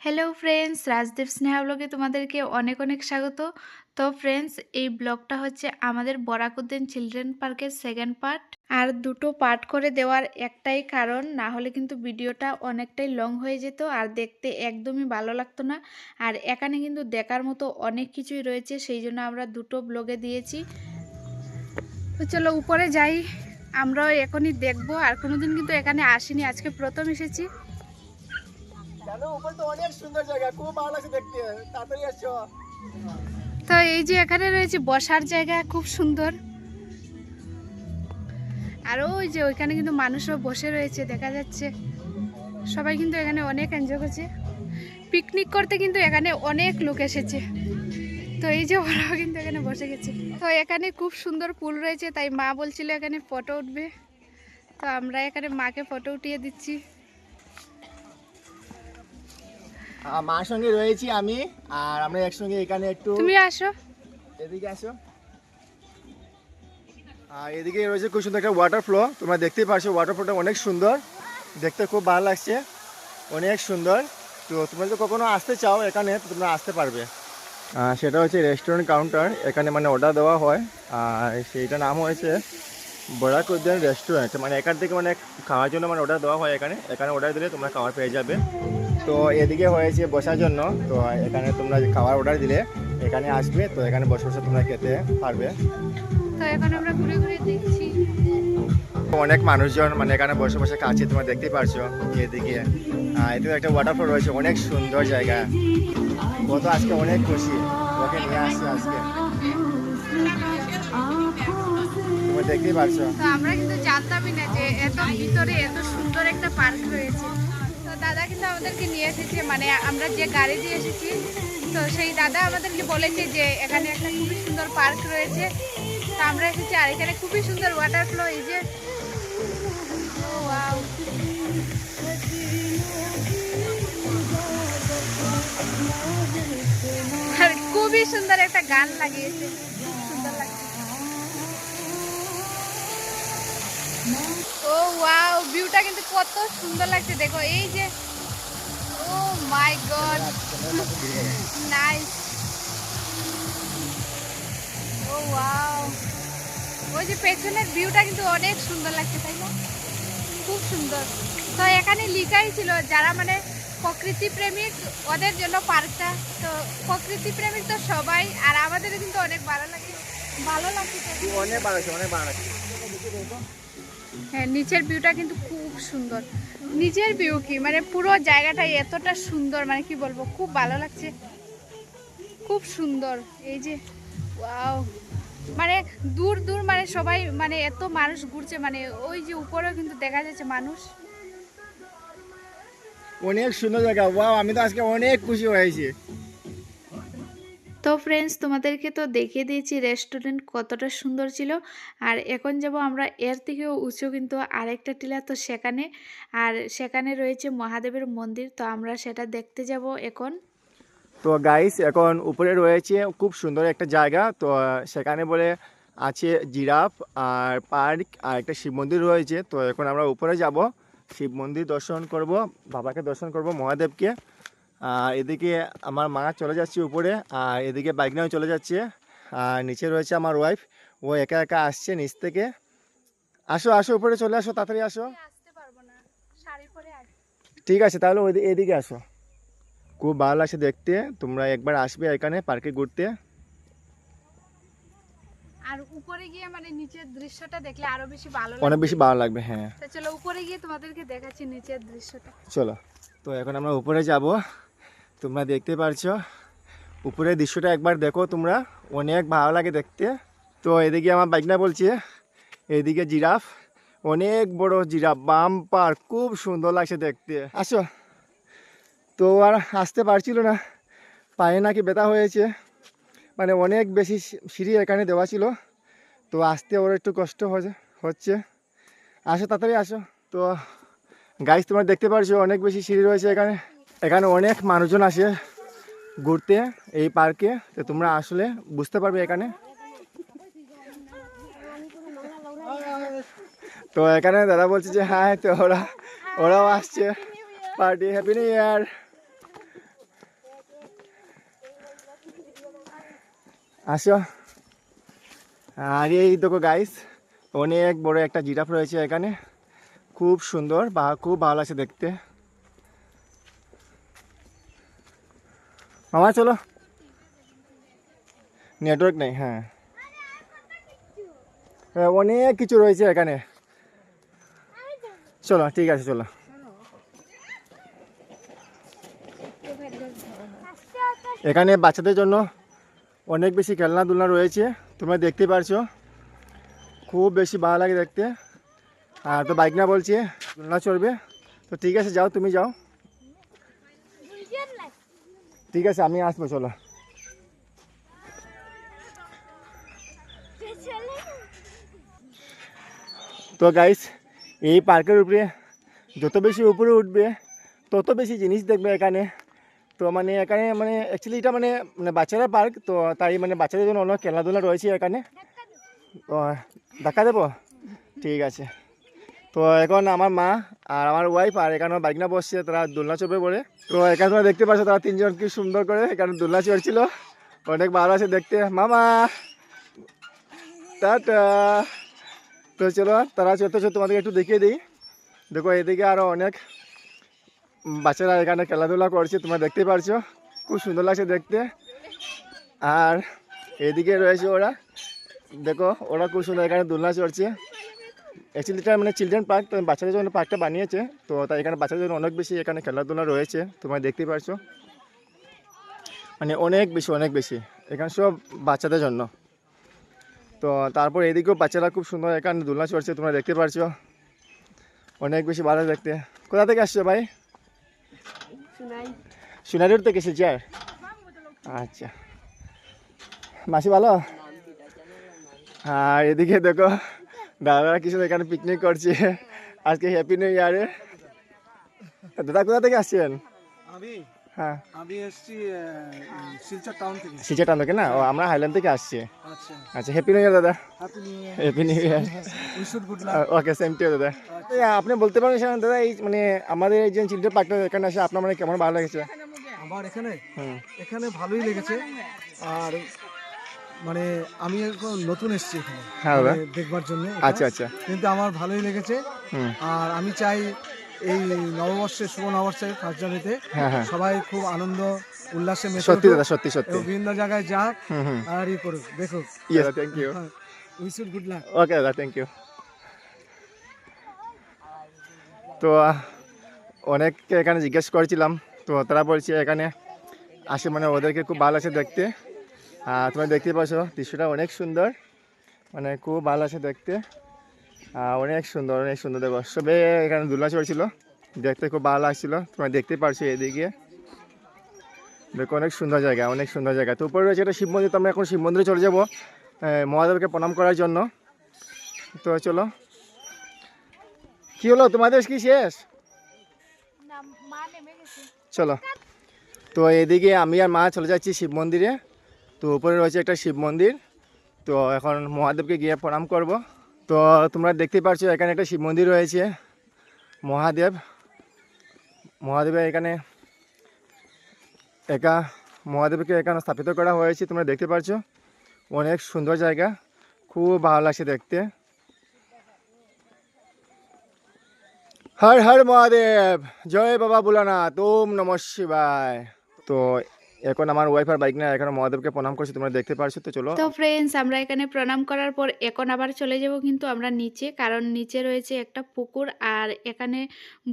Hello friends Rajdeep Sneha ব্লগে তোমাদেরকে অনেক অনেক স্বাগত। তো ফ্রেন্ডস এই ব্লগটা হচ্ছে আমাদের বরাকুদ্দিন চিলড্রেন পার্কের সেকেন্ড পার্ট আর দুটো পার্ট করে দেওয়ার একটাই কারণ, না হলে কিন্তু ভিডিওটা অনেকটাই লং হয়ে যেত আর দেখতে একদমই ভালো লাগতো না। আর এখানে কিন্তু দেখার মতো অনেক কিছুই রয়েছে, সেই জন্য আমরা দুটো ব্লগে দিয়েছি। তো চলো, উপরে যাই। আমরাও এখনই দেখব। আর কোনোদিন কিন্তু এখানে আসিনি। আজকে প্রথম এসেছি। তো এই যে এখানে রয়েছে বসার জায়গা, খুব সুন্দর। আর ওই যে ওইখানে কিন্তু মানুষও বসে রয়েছে, দেখা যাচ্ছে। সবাই কিন্তু এখানে অনেক এনজয় করছে। পিকনিক করতে কিন্তু এখানে অনেক লোক এসেছে। তো এই যে ওরাও কিন্তু এখানে বসে গেছে। তো এখানে খুব সুন্দর পুল রয়েছে, তাই মা বলছিল এখানে ফটো উঠবে। তো আমরা এখানে মাকে ফটো উঠিয়ে দিচ্ছি। মার সঙ্গে রয়েছি আমি আর আমরা একসঙ্গে এখানে একটু তুমি আসো। এদিকে আসো। আর এদিকে রয়েছে খুব সুন্দর একটা ওয়াটার ফ্লো তোমরা দেখতেই পারছ ওয়াটার ফ্লোটা অনেক সুন্দর। দেখতে খুব ভালো লাগছে অনেক সুন্দর। তো তোমরা যদি কখনো আসতে চাও এখানে তো তোমরা আসতে পারবে। সেটা হচ্ছে রেস্টুরেন্ট কাউন্টার এখানে মানে অর্ডার দেওয়া হয়। আর সেইটা নাম হয়েছে বড়াক উদ্যান রেস্টুরেন্ট মানে এখান থেকে মানে খাওয়ার জন্য মানে অর্ডার দেওয়া হয় এখানে। এখানে অর্ডার দিলে তোমরা খাবার পেয়ে যাবে। তো এদিকে হয়েছে বসার জন্য। তো এখানে তোমরা খাবার অর্ডার দিলে এখানে আসবে তো এখানে বসে বসে তোমরা খেতে পারবে। তো এখন আমরা ঘুরে ঘুরে দেখছি। অনেক মানুষজন মানে এখানে বসে বসে খাচ্ছে তোমরা দেখতেই পারছ এদিকে। এদিকে একটা ওয়াটারফল রয়েছে অনেক সুন্দর জায়গা। ও তো আজকে অনেক খুশি। ওকে নিয়ে আসছি আজকে। দেখতেই পারছ। আমরা কিন্তু জানতামই না যে এত ভিতরে এত সুন্দর একটা পার্ক রয়েছে। দাদা কিন্তু আমাদেরকে নিয়ে এসেছে মানে আমরা যে গাড়ি দিয়ে এসেছি, তো সেই দাদা আমাদেরকে বলেছে যে এখানে একটা খুবই সুন্দর পার্ক রয়েছে। তো আমরা এসেছি আর এখানে খুবই সুন্দর ওয়াটার ফ্লো এই যে। আর খুবই সুন্দর একটা গান লাগিয়েছে। ও ওয়াও ভিউটা কিন্তু কত সুন্দর লাগছে, দেখো, এই যে, oh my god nice oh wow ওই যে পেছনের ভিউটা কিন্তু অনেক সুন্দর লাগছে, তাই না? খুব সুন্দর। তো এখানে লিখাই ছিল যারা মানে প্রকৃতি প্রেমিক, ওদের জন্য পার্কটা, তো প্রকৃতি প্রেমিক তো সবাই, আর আমাদের কিন্তু অনেক ভালো লাগে, ভালো লাগছে। অনেক ভালো আছে অনেক ভালো আছে হ্যাঁ নিচের ভিউটা কিন্তু খুব সুন্দর। নিচের ভিউ কি? মানে পুরো জায়গাটাই এতটা সুন্দর মানে কি বলব, খুব ভালো লাগছে। খুব সুন্দর। এই যে, ওয়াও। মানে দূর দূর মানে সবাই মানে এত মানুষ ঘুরছে মানে ওই যে উপরেও কিন্তু দেখা যাচ্ছে মানুষ। অনেক সুন্দর জায়গা। ওয়াও, আমি তো আজকে অনেক খুশি হয়েছি। তো ফ্রেন্ডস তোমাদেরকে তো দেখিয়ে দিয়েছি রেস্টুরেন্ট কতটা সুন্দর ছিল। আর এখন যাব আমরা এর থেকেও উঁচু কিন্তু আরেকটা টিলা তো সেখানে। আর সেখানে রয়েছে মহাদেবের মন্দির, তো আমরা সেটা দেখতে যাব এখন। তো গাইস এখন উপরে রয়েছে খুব সুন্দর একটা জায়গা। তো সেখানে বলে আছে জিরাফ আর পার্ক আর একটা শিব মন্দির রয়েছে। তো এখন আমরা উপরে যাব, শিব মন্দির দর্শন করব, বাবাকে দর্শন করব মহাদেবকে। আর এদিকে আমার মা চলে যাচ্ছে উপরে আর এদিকে বাইক নিয়েও চলে যাচ্ছে। আর নিচে রয়েছে আমার ওয়াইফ ও একা একা আসছে নিচ থেকে। আসো আসো উপরে চলে আসো তাড়াতাড়ি আসো। ঠিক আছে তাহলে ওই এদিকে আসো। খুব ভালো লাগছে দেখতে তোমরা একবার আসবে এখানে পার্কে ঘুরতে। আর উপরে গিয়ে মানে নিচের দৃশ্যটা দেখলে আরও বেশি ভালো অনেক বেশি ভালো লাগবে হ্যাঁ। চলো উপরে গিয়ে তোমাদেরকে দেখাচ্ছি নিচের দৃশ্যটা। চলো তো এখন আমরা উপরে যাব। তোমরা দেখতে পারছ। উপরের দৃশ্যটা একবার দেখো তোমরা। অনেক ভালো লাগে দেখতে। তো এদিকে আমার বাইক না বলছে, এদিকে জিরাফ। অনেক বড় জিরাফ বাম্পার খুব সুন্দর লাগছে দেখতে। আসো। তো আর আসতে পারছিল না। পায়ে নাকি ব্যথা হয়েছে। মানে অনেক বেশি সিঁড়ি এখানে দেওয়া ছিল। তো আসতে ওর একটু কষ্ট হয়ে- হচ্ছে। আসো, তাড়াতাড়ি আসো। তো গাইস তোমরা দেখতে পারছ অনেক বেশি সিঁড়ি রয়েছে এখানে। এখানে অনেক মানুষজন আসে ঘুরতে এই পার্কে, তো তোমরা আসলে বুঝতে পারবে এখানে। তো এখানে দাদা বলছে যে হ্যাঁ তো ওরা, ওরাও আসছে। পার্টি হ্যাপি নিউ ইয়ার আসো। আর এই দেখো গাইস অনেক বড় একটা জিরাফ রয়েছে এখানে। খুব সুন্দর বা খুব ভালো লাগছে দেখতে। মামা চলো। নেটওয়ার্ক নেই হ্যাঁ। হ্যাঁ, অনেক কিছু রয়েছে এখানে। চলো ঠিক আছে চলো। এখানে বাচ্চাদের জন্য অনেক বেশি খেলনা দুলনা রয়েছে তোমরা দেখতে পারছ। খুব বেশি ভালো লাগে দেখতে। আর তো বাইক না বলছি দুলনা চড়বে। তো ঠিক আছে যাও তুমি যাও। ঠিক আছে, আমি আসব, চলো। তো গাইস এই পার্কের উপরে যত বেশি উপরে উঠবে, তত বেশি জিনিস দেখবে এখানে। তো মানে এখানে মানে অ্যাকচুয়ালি এটা মানে মানে বাচ্চারা পার্ক তো তাই মানে বাচ্চাদের জন্য অনেক খেলাধুলা রয়েছে এখানে। দেখা দেবো? ঠিক আছে। তো এখন আমার মা আর আমার ওয়াইফ আর এখানে বাইক না বসছে, তারা দোলনা চড়বে বলে। তো এখানে তোমরা দেখতে পাচ্ছ, তারা তিনজন কি সুন্দর করে এখানে দোলনা চড়ছিল। অনেক ভালো আছে দেখতে। মামা! টাটা! তো চলো, তারা চড়তে চড়তে তোমাদেরকে একটু দেখিয়ে দিই। দেখো, এদিকে আরও অনেক বাচ্চারা এখানে খেলাধুলা করছে, তোমরা দেখতে পারছ। খুব সুন্দর লাগছে দেখতে। আর এদিকে রয়েছে ওরা। দেখো, ওরা খুব সুন্দর এখানে দোলনা চড়ছে। অ্যাকচুয়ালি এটা মানে চিলড্রেন পার্ক বাচ্চাদের জন্য পার্কটা বানিয়েছে, তো তাই এখানে বাচ্চাদের জন্য অনেক বেশি এখানে খেলাধুলা রয়েছে, তোমরা দেখতে পারছ। মানে অনেক বেশি অনেক বেশি, এখানে সব বাচ্চাদের জন্য। তো তারপর এদিকেও বাচ্চারা খুব সুন্দর এখানে দোলনা চড়ছে, তোমরা দেখতে পারছ। অনেক বেশি ভালো দেখতে। কোথা থেকে আসছো ভাই? সোনারুর থেকে এসেছি আর? আচ্ছা। মাসি ভালো? আর এদিকে দেখো দাদারা কিছু এখানে পিকনিক করছে। আজকে হ্যাপি নিউ ইয়ারে দাদা কোথা থেকে আসছেন? আমি? হ্যাঁ। আমি এসছি শিলচর টাউন থেকে। সিচেটান থেকে না? ও আমরা হাইল্যান্ড থেকে আসছি। আচ্ছা। আচ্ছা হ্যাপি নিউ ইয়ার দাদা। Happy new year luck okay same too দাদা। এই, আপনি বলতে পারেন দাদা এই মানে আমাদের এই যে চিলড্রেন পার্কটা এখানে আসে আপনার মানে কেমন ভালো লেগেছে? আমার এখানে? এখানে ভালোই লেগেছে। আর মানে আমি এখন নতুন এসেছি এখানে। হ্যাঁ মানে দেখবার জন্য আচ্ছা আচ্ছা। কিন্তু আমার ভালোই লেগেছে। আর আমি চাই এই নববর্ষে শুভ নববর্ষে ফার্স্ট জানুয়ারিতে হ্যাঁ হ্যাঁ। সবাই খুব আনন্দ উল্লাসে মেতে সত্যি দাদা সত্যি সত্যি। বিভিন্ন জায়গায় যাক আর ই করুক দেখুক। Thank you wish you good luck okay দাদা থ্যাংক ইউ তো অনেককে এখানে জিজ্ঞেস করেছিলাম তো তারা বলছে এখানে আসে মানে ওদেরকে খুব ভালো আছে দেখতে। তোমরা দেখতে পাচ্ছ দৃশ্যটা অনেক সুন্দর। মানে খুব ভালো আছে দেখতে। আর অনেক সুন্দর অনেক সুন্দর। দেখো সবে এখানে দুলনা চড়ছিল দেখতে খুব ভালো লাগছিল। তোমরা দেখতে পারছ এদিকে। দেখো অনেক সুন্দর জায়গা অনেক সুন্দর জায়গা। তো উপরে রয়েছে একটা শিব মন্দির। তো আমরা এখন শিব মন্দিরে চলে যাব মহাদেবকে প্রণাম করার জন্য। তো চলো। কি হলো? তোমাদের কি শেষ? চলো। তো এদিকে আমি আর মা চলে যাচ্ছি শিব মন্দিরে। তো উপরে রয়েছে একটা শিব মন্দির। তো এখন মহাদেবকে গিয়ে প্রণাম করব। তো তোমরা দেখতে পাচ্ছ এখানে একটা শিব মন্দির রয়েছে। মহাদেব, মহাদেবের এখানে একা, মহাদেবকে এখানে স্থাপিত করা হয়েছে, তোমরা দেখতে পাচ্ছ অনেক সুন্দর জায়গা, খুব ভালো লাগছে দেখতে। হর হর মহাদেব, জয় বাবা বুলানাথ ওম নম শিবায়। তো এখন আমার ওয়াইফ আর বাইক না এখন মহাদেবকে প্রণাম করছি, তোমরা দেখতে পারছ, তো চলো। তো ফ্রেন্ডস আমরা এখানে প্রণাম করার পর এখন আবার চলে যাব কিন্তু আমরা নিচে, কারণ নিচে রয়েছে একটা পুকুর আর এখানে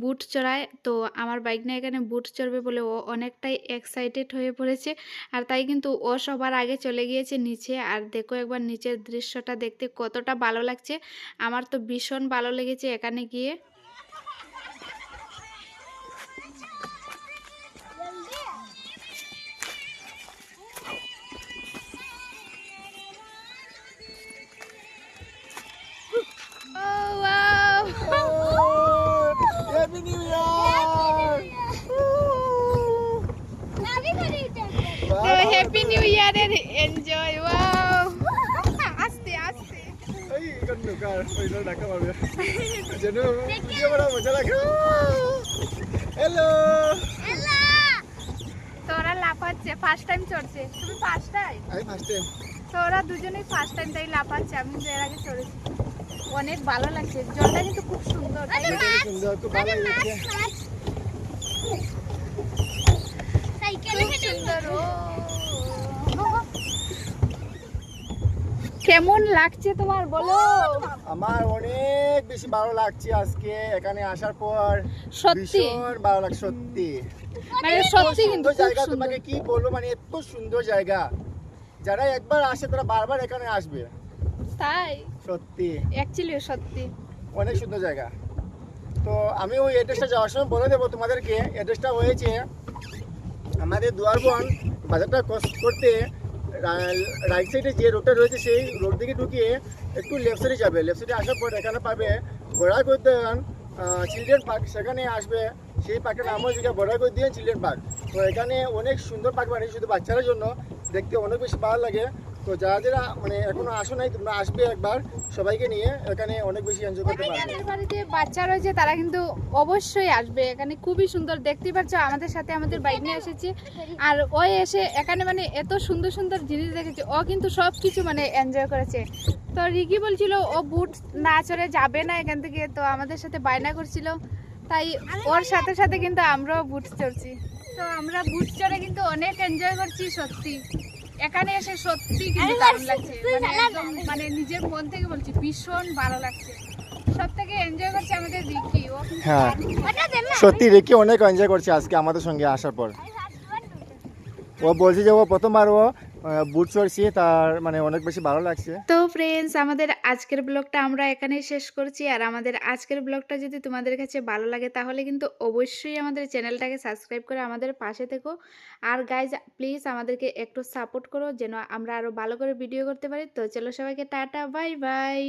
বুট চড়ায়। তো আমার বাইক না এখানে বুট চড়বে বলে ও অনেকটাই এক্সাইটেড হয়ে পড়েছে আর তাই কিন্তু ও সবার আগে চলে গিয়েছে নিচে। আর দেখো একবার নিচের দৃশ্যটা দেখতে কতটা ভালো লাগছে। আমার তো ভীষণ ভালো লেগেছে এখানে গিয়ে। তোরা লাফাচ্ছে ফার্স্ট টাইম চড়ছে। তুমি ফার্স্ট টাইম আমি ফার্স্ট টাইম তো দুজনেই ফার্স্ট টাইম তাই লাফাচ্ছে আমি এর আগে চড়েছি। অনেক ভালো লাগছে জলটা কিন্তু খুব সুন্দর সুন্দর খুব ভালো লাগছে খুব সুন্দর ও। কেমন লাগছে তোমার বলো? আমার অনেক বেশি ভালো লাগছে আজকে এখানে আসার পর। সত্যি? ভালো লাগছে সত্যি। মানে সত্যি কিন্তু সুন্দর জায়গা তোমাকে কি বলব মানে এত সুন্দর জায়গা। যারা একবার আসে তারা বারবার এখানে আসবে। তাই? সত্যি। অ্যাকচুয়ালি সত্যি। অনেক সুন্দর জায়গা। তো আমি ওই অ্যাড্রেসটা যাওয়ার সময় বলে দেবো তোমাদেরকে। অ্যাড্রেসটা হয়েছে আমাদের দুয়ারবন বাজারটা করতে রাইট সাইডে যে রোডটা রয়েছে, সেই রোড দিকে ঢুকিয়ে একটু লেফট সাইডে যাবে। লেফট সাইডে আসার পর এখানে পাবে বড়াগোদ্দান চিলড্রেন পার্ক সেখানে আসবে সেই পার্কের নাম হচ্ছে বড়াগোদ্দিয়ান চিলড্রেন পার্ক তো এখানে অনেক সুন্দর পার্ক বানিয়েছে, শুধু বাচ্চাদের জন্য। দেখতে অনেক বেশি ভালো লাগে। তো যারা যারা মানে এখনও আসো নাই তোমরা আসবে একবার সবাইকে নিয়ে এখানে অনেক বেশি এনজয় করতে পারবে। বাড়িতে বাচ্চা রয়েছে তারা কিন্তু অবশ্যই আসবে। এখানে খুবই সুন্দর দেখতেই পাচ্ছ আমাদের সাথে আমাদের বাইক নিয়ে এসেছি। আর ও এসে এখানে মানে এত সুন্দর সুন্দর জিনিস দেখেছে ও কিন্তু সব কিছু মানে এনজয় করেছে। তো রিকি বলছিল ও বুট না চড়ে যাবে না এখান থেকে। তো আমাদের সাথে বায়না করছিল তাই ওর সাথে সাথে কিন্তু আমরাও বুট চড়ছি। তো আমরা বুট চড়ে কিন্তু অনেক এনজয় করছি সত্যি। এখানে এসে সত্যি কিন্তু দারুণ লাগছে। মানে একদম মানে নিজের মন থেকে বলছি ভীষণ ভালো লাগছে। সব থেকে এনজয় করছে আমাদের রিকি। ও হ্যাঁ। সত্যি রেকি অনেক এনজয় করছে আজকে আমাদের সঙ্গে আসার পর। ও বলছে যে ও প্রথমবার ও বুট চড়ছি, তার মানে অনেক বেশি ভালো লাগছে। তো ফ্রেন্ডস আমাদের আজকের ব্লগটা আমরা এখানেই শেষ করছি। আর আমাদের আজকের ব্লগটা যদি তোমাদের কাছে ভালো লাগে, তাহলে কিন্তু অবশ্যই আমাদের চ্যানেলটাকে সাবস্ক্রাইব করে আমাদের পাশে থেকো। আর গাইজ প্লিজ আমাদেরকে একটু সাপোর্ট করো, যেন আমরা আরও ভালো করে ভিডিও করতে পারি। তো চলো সবাইকে টাটা বাই বাই